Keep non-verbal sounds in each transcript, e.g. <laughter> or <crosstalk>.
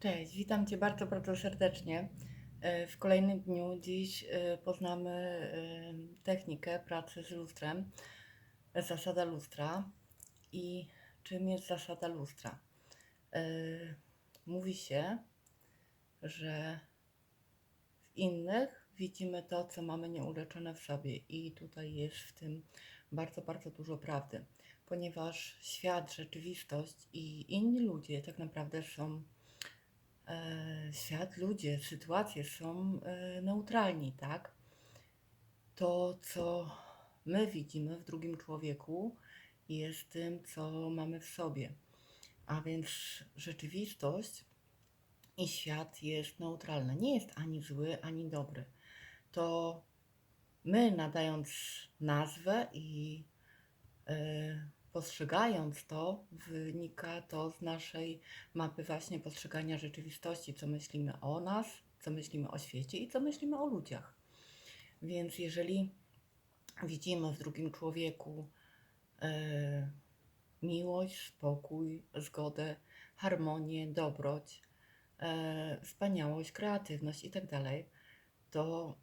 Cześć, witam Cię bardzo, bardzo serdecznie. E, W kolejnym dniu dziś e, poznamy e, technikę pracy z lustrem, zasada lustra i czym jest zasada lustra. Mówi się, że w innych widzimy to, co mamy nieuleczone w sobie, i tutaj jest w tym bardzo, bardzo dużo prawdy, ponieważ świat, rzeczywistość i inni ludzie tak naprawdę są świat, ludzie, sytuacje są e, neutralni, tak? To, co my widzimy w drugim człowieku, jest tym, co mamy w sobie. A więc rzeczywistość i świat jest neutralny. Nie jest ani zły, ani dobry. To my, nadając nazwę i e, postrzegając to, wynika to z naszej mapy właśnie postrzegania rzeczywistości, co myślimy o nas, co myślimy o świecie i co myślimy o ludziach. Więc jeżeli widzimy w drugim człowieku e, miłość, spokój, zgodę, harmonię, dobroć, e, wspaniałość, kreatywność itd., to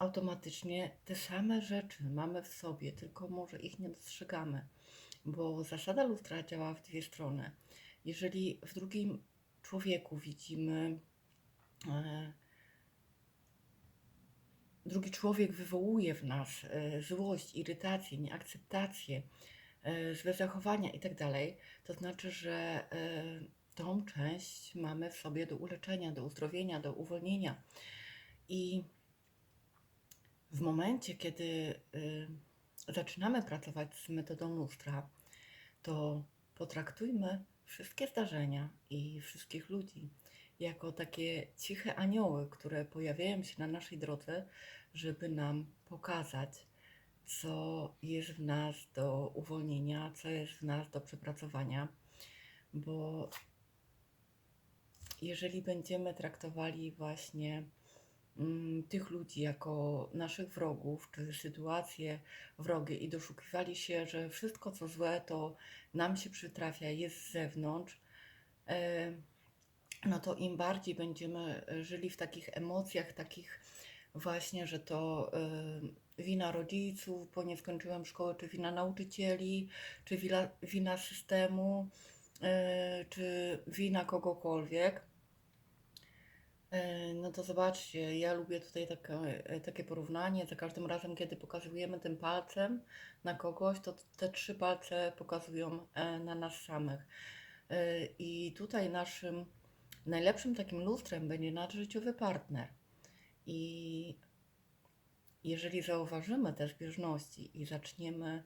automatycznie te same rzeczy mamy w sobie, tylko może ich nie dostrzegamy, bo zasada lustra działa w dwie strony. Jeżeli w drugim człowieku widzimy, e, drugi człowiek wywołuje w nas e, złość, irytację, nieakceptację, e, złe zachowania itd., to znaczy, że tą część mamy w sobie do uleczenia, do uzdrowienia, do uwolnienia. I w momencie, kiedy y, zaczynamy pracować z metodą lustra, to potraktujmy wszystkie zdarzenia i wszystkich ludzi jako takie ciche anioły, które pojawiają się na naszej drodze, żeby nam pokazać, co jest w nas do uwolnienia, co jest w nas do przepracowania, bo jeżeli będziemy traktowali właśnie tych ludzi jako naszych wrogów, czy sytuacje wrogie i doszukiwali się, że wszystko co złe to nam się przytrafia, jest z zewnątrz, e, no to im bardziej będziemy e, żyli w takich emocjach, takich właśnie, że to e, wina rodziców, bo nie skończyłem szkoły, czy wina nauczycieli, czy wina, systemu, czy wina kogokolwiek, No to zobaczcie, ja lubię tutaj takie, e, takie porównanie. Za każdym razem, kiedy pokazujemy tym palcem na kogoś, to te trzy palce pokazują e, na nas samych. E, I tutaj naszym najlepszym takim lustrem będzie nasz życiowy partner. I jeżeli zauważymy te zbieżności i zaczniemy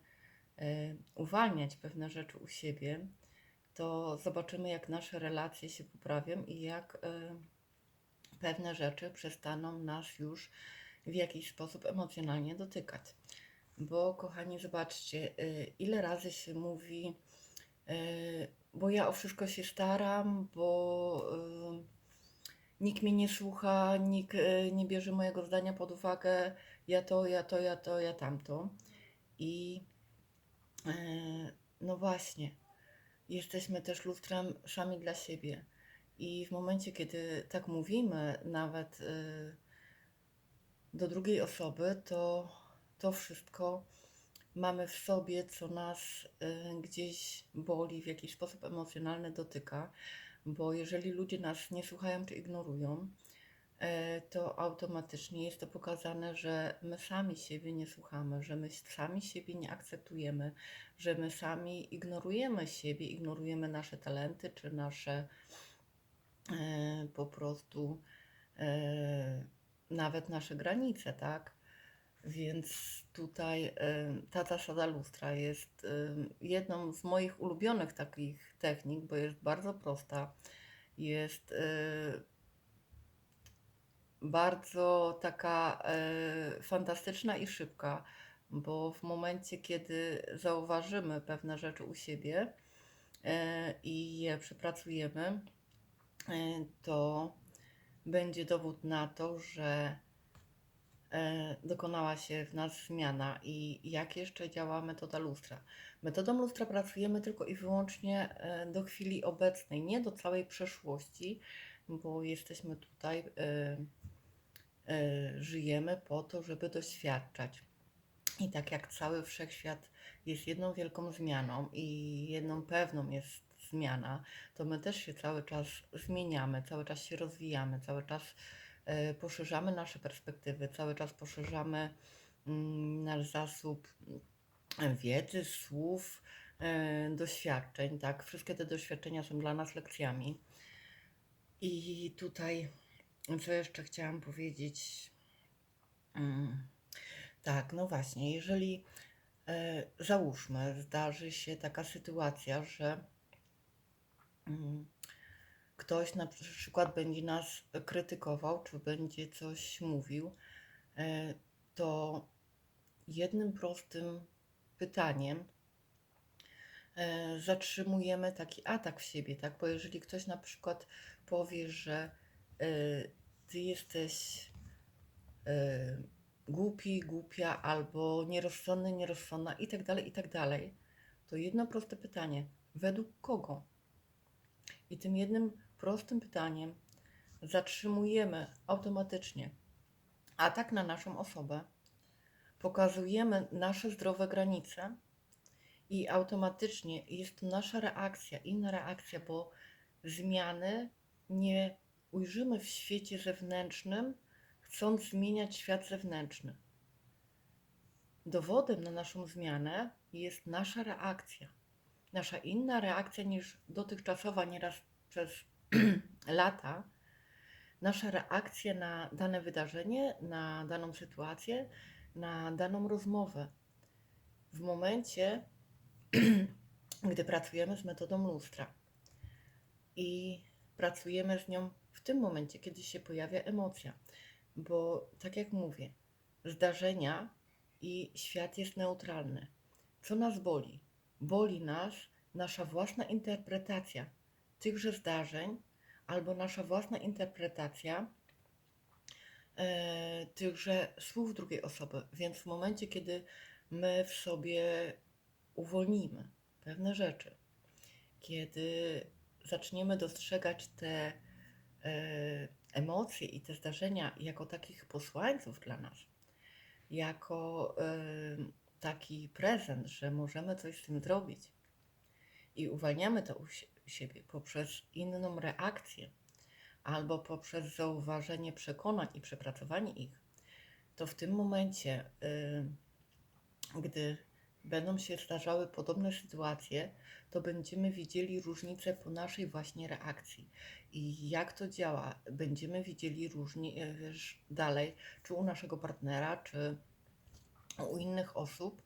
e, uwalniać pewne rzeczy u siebie, to zobaczymy, jak nasze relacje się poprawią i jak e, pewne rzeczy przestaną nas już w jakiś sposób emocjonalnie dotykać. Bo, kochani, zobaczcie, y, ile razy się mówi, y, bo ja o wszystko się staram, bo y, nikt mnie nie słucha, nikt nie bierze mojego zdania pod uwagę, ja to, ja to, ja to, ja tamto. I no właśnie, jesteśmy też lustrem sami dla siebie. I w momencie, kiedy tak mówimy, nawet y, do drugiej osoby, to to wszystko mamy w sobie, co nas y, gdzieś boli, w jakiś sposób emocjonalny dotyka, bo jeżeli ludzie nas nie słuchają czy ignorują, e, to automatycznie jest to pokazane, że my sami siebie nie słuchamy, że my sami siebie nie akceptujemy, że my sami ignorujemy siebie, ignorujemy nasze talenty czy nasze po prostu e, nawet nasze granice, tak? Więc tutaj e, ta zasada lustra jest e, jedną z moich ulubionych takich technik, bo jest bardzo prosta, jest e, bardzo taka e, fantastyczna i szybka, bo w momencie, kiedy zauważymy pewne rzeczy u siebie e, i je przepracujemy, e, to będzie dowód na to, że e, dokonała się w nas zmiana i jak jeszcze działa metoda lustra. Metodą lustra pracujemy tylko i wyłącznie e, do chwili obecnej, nie do całej przeszłości, bo jesteśmy tutaj, e, e, żyjemy po to, żeby doświadczać. I tak jak cały wszechświat jest jedną wielką zmianą i jedną pewną jest zmiana, to my też się cały czas zmieniamy, cały czas się rozwijamy, cały czas e, poszerzamy nasze perspektywy, cały czas poszerzamy mm, nasz zasób mm, wiedzy, słów, e, doświadczeń, tak? Wszystkie te doświadczenia są dla nas lekcjami. I tutaj, co jeszcze chciałam powiedzieć? Mm, tak, no właśnie, jeżeli e, załóżmy, zdarzy się taka sytuacja, że ktoś na przykład będzie nas krytykował, czy będzie coś mówił, e, to jednym prostym pytaniem e, zatrzymujemy taki atak w siebie, tak? Bo jeżeli ktoś na przykład powie, że e, ty jesteś głupi, głupia albo nierozsądny, nierozsądna i tak dalej, i tak dalej, to jedno proste pytanie, według kogo? I tym jednym prostym pytaniem zatrzymujemy automatycznie atak na naszą osobę, pokazujemy nasze zdrowe granice i automatycznie jest to nasza reakcja, inna reakcja, bo zmiany nie ujrzymy w świecie zewnętrznym, chcąc zmieniać świat zewnętrzny. Dowodem na naszą zmianę jest nasza reakcja. Nasza inna reakcja niż dotychczasowa, nieraz przez <clears throat> lata, nasza reakcja na dane wydarzenie, na daną sytuację, na daną rozmowę. W momencie, <clears throat> gdy pracujemy z metodą lustra i pracujemy z nią w tym momencie, kiedy się pojawia emocja, bo tak jak mówię, zdarzenia i świat jest neutralny. Co nas boli? Boli nas nasza własna interpretacja tychże zdarzeń albo nasza własna interpretacja e, tychże słów drugiej osoby. Więc w momencie, kiedy my w sobie uwolnimy pewne rzeczy, kiedy zaczniemy dostrzegać te e, emocje i te zdarzenia jako takich posłańców dla nas, jako e, taki prezent, że możemy coś z tym zrobić. I uwalniamy to u sie- siebie poprzez inną reakcję albo poprzez zauważenie przekonań i przepracowanie ich, to w tym momencie, y, gdy będą się zdarzały podobne sytuacje, to będziemy widzieli różnicę po naszej właśnie reakcji. I jak to działa, będziemy widzieli różnie wiesz, dalej, czy u naszego partnera, czy u innych osób,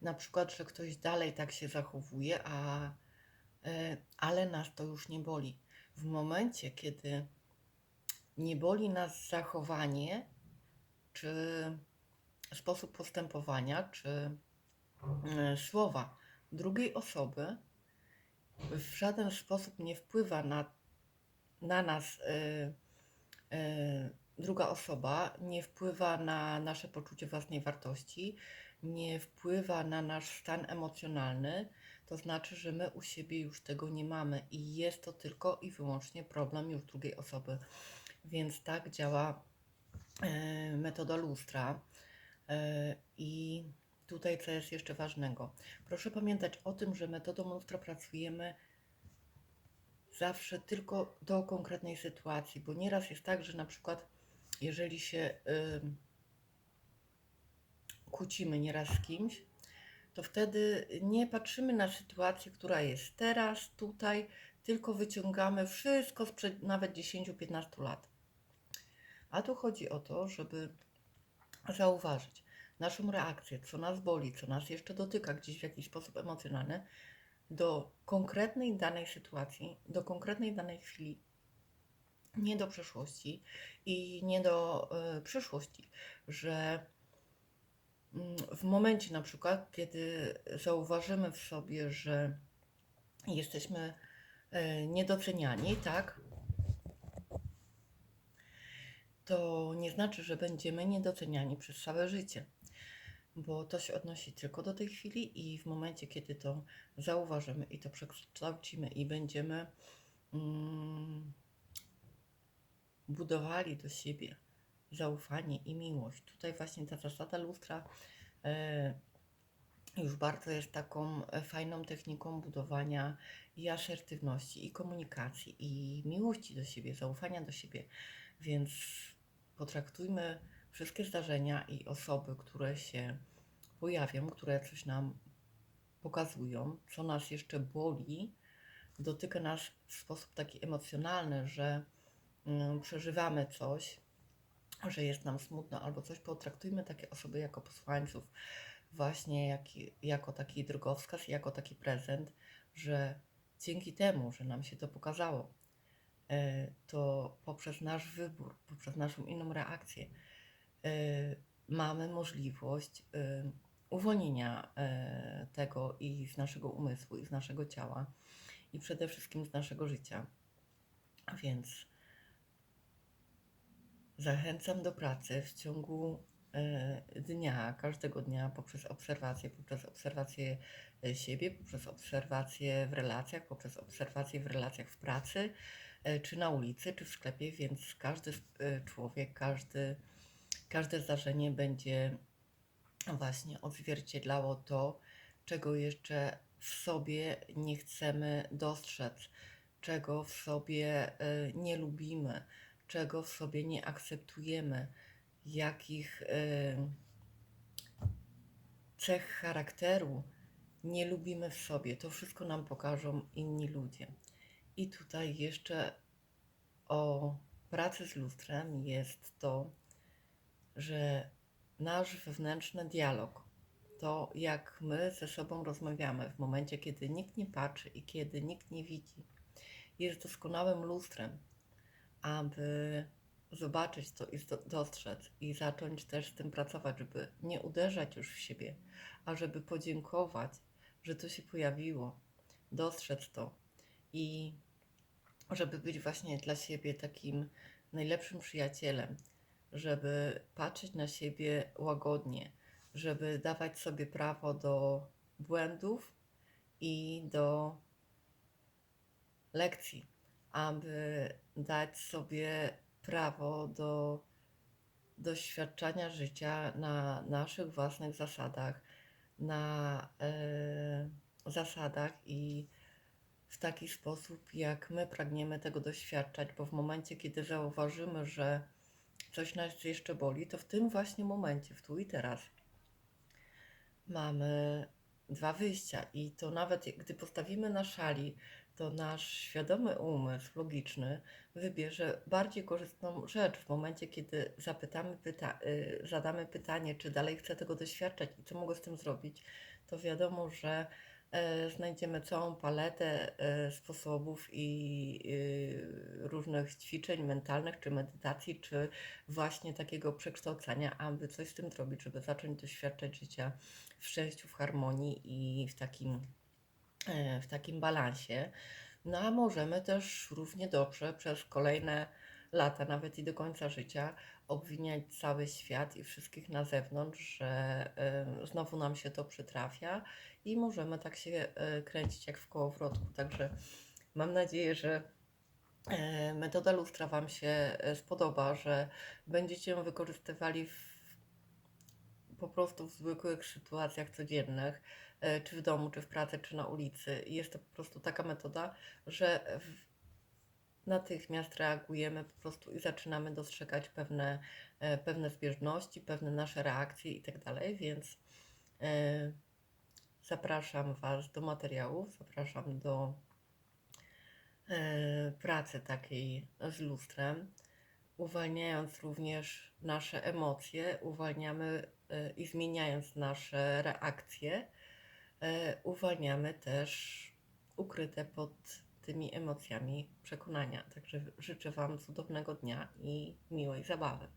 na przykład, że ktoś dalej tak się zachowuje, a, e, ale nas to już nie boli. W momencie, kiedy nie boli nas zachowanie, czy sposób postępowania, czy e, słowa drugiej osoby, w żaden sposób nie wpływa na, na nas e, druga osoba, nie wpływa na nasze poczucie własnej wartości, nie wpływa na nasz stan emocjonalny, to znaczy, że my u siebie już tego nie mamy i jest to tylko i wyłącznie problem już drugiej osoby. Więc tak działa e, metoda lustra. E, I tutaj co jest jeszcze ważnego? Proszę pamiętać o tym, że metodą lustra pracujemy zawsze tylko do konkretnej sytuacji, bo nieraz jest tak, że na przykład jeżeli się kłócimy nieraz z kimś, to wtedy nie patrzymy na sytuację, która jest teraz, tutaj, tylko wyciągamy wszystko sprzed nawet 10-15 lat. A tu chodzi o to, żeby zauważyć naszą reakcję, co nas boli, co nas jeszcze dotyka gdzieś w jakiś sposób emocjonalny, do konkretnej danej sytuacji, do konkretnej danej chwili, nie do przeszłości i nie do y, przyszłości, że mm, w momencie na przykład, kiedy zauważymy w sobie, że jesteśmy y, niedoceniani, tak, to nie znaczy, że będziemy niedoceniani przez całe życie, bo to się odnosi tylko do tej chwili i w momencie, kiedy to zauważymy i to przekształcimy i będziemy mm, budowali do siebie zaufanie i miłość. Tutaj właśnie ta zasada lustra e, już bardzo jest taką e, fajną techniką budowania i asertywności, i komunikacji, i miłości do siebie, zaufania do siebie. Więc potraktujmy wszystkie zdarzenia i osoby, które się pojawią, które coś nam pokazują, co nas jeszcze boli, dotyka nas w sposób taki emocjonalny, że przeżywamy coś, że jest nam smutno albo coś, potraktujmy takie osoby jako posłańców, właśnie jak, jako taki drogowskaz, jako taki prezent, że dzięki temu, że nam się to pokazało, e, to poprzez nasz wybór, poprzez naszą inną reakcję, e, mamy możliwość e, uwolnienia tego i z naszego umysłu, i z naszego ciała, i przede wszystkim z naszego życia. Więc zachęcam do pracy w ciągu dnia, każdego dnia poprzez obserwacje, poprzez obserwację siebie, poprzez obserwacje w relacjach, poprzez obserwacje w relacjach w pracy, czy na ulicy, czy w sklepie, więc każdy człowiek, każdy, każde zdarzenie będzie właśnie odzwierciedlało to, czego jeszcze w sobie nie chcemy dostrzec, czego w sobie nie lubimy, czego w sobie nie akceptujemy, jakich cech charakteru nie lubimy w sobie. To wszystko nam pokażą inni ludzie. I tutaj jeszcze o pracy z lustrem jest to, że nasz wewnętrzny dialog, to jak my ze sobą rozmawiamy w momencie, kiedy nikt nie patrzy i kiedy nikt nie widzi, jest doskonałym lustrem, aby zobaczyć to i dostrzec i zacząć też z tym pracować, żeby nie uderzać już w siebie, a żeby podziękować, że to się pojawiło, dostrzec to i żeby być właśnie dla siebie takim najlepszym przyjacielem, żeby patrzeć na siebie łagodnie, żeby dawać sobie prawo do błędów i do lekcji, aby dać sobie prawo do doświadczania życia na naszych własnych zasadach, na e, zasadach i w taki sposób, jak my pragniemy tego doświadczać, bo w momencie, kiedy zauważymy, że coś nas jeszcze boli, to w tym właśnie momencie, w tu i teraz, mamy dwa wyjścia. I to nawet gdy postawimy na szali, to nasz świadomy umysł logiczny wybierze bardziej korzystną rzecz w momencie, kiedy zapytamy pyta y, zadamy pytanie, czy dalej chcę tego doświadczać i co mogę z tym zrobić, to wiadomo, że e, znajdziemy całą paletę e, sposobów i y, różnych ćwiczeń mentalnych, czy medytacji, czy właśnie takiego przekształcania, aby coś z tym zrobić, żeby zacząć doświadczać życia w szczęściu, w harmonii i w takim w takim balansie. No a możemy też równie dobrze przez kolejne lata, nawet i do końca życia, obwiniać cały świat i wszystkich na zewnątrz, że e, znowu nam się to przytrafia i możemy tak się e, kręcić jak w kołowrotku. Także mam nadzieję, że metoda lustra Wam się spodoba, że będziecie ją wykorzystywali w po prostu w zwykłych sytuacjach codziennych, e, czy w domu, czy w pracy, czy na ulicy. Jest to po prostu taka metoda, że natychmiast reagujemy po prostu i zaczynamy dostrzegać pewne, e, pewne zbieżności, pewne nasze reakcje i tak więc e, zapraszam Was do materiałów, zapraszam do pracy takiej z lustrem. Uwalniając również nasze emocje, uwalniamy e, i zmieniając nasze reakcje, e, uwalniamy też ukryte pod tymi emocjami przekonania. Także życzę Wam cudownego dnia i miłej zabawy.